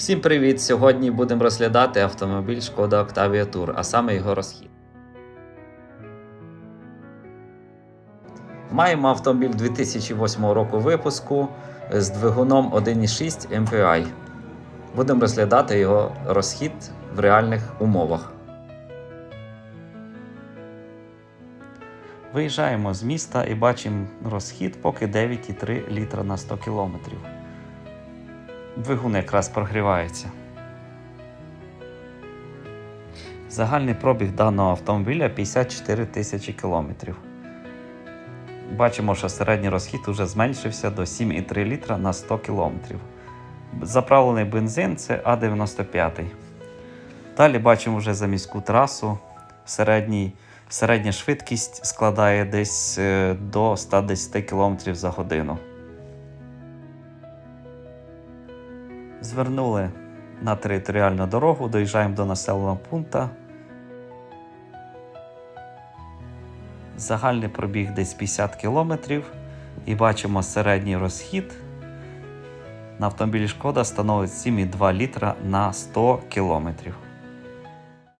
Всім привіт! Сьогодні будемо розглядати автомобіль Шкода Octavia Tour, а саме його розхід. Маємо автомобіль 2008 року випуску з двигуном 1.6 MPI. Будемо розглядати його розхід в реальних умовах. Виїжджаємо з міста і бачимо розхід поки 9,3 літра на 100 км. Двигун якраз прогрівається. Загальний пробіг даного автомобіля 54 тисячі кілометрів. Бачимо, що середній розхід вже зменшився до 7,3 літра на 100 кілометрів. Заправлений бензин це А95. Далі бачимо вже за міську трасу. Середній, середня швидкість складає десь е, до 110 км за годину. Звернули на територіальну дорогу, доїжджаємо до населеного пункту. Загальний пробіг десь 50 км і бачимо середній розхід на автомобілі Шкода становить 7,2 літра на 100 км.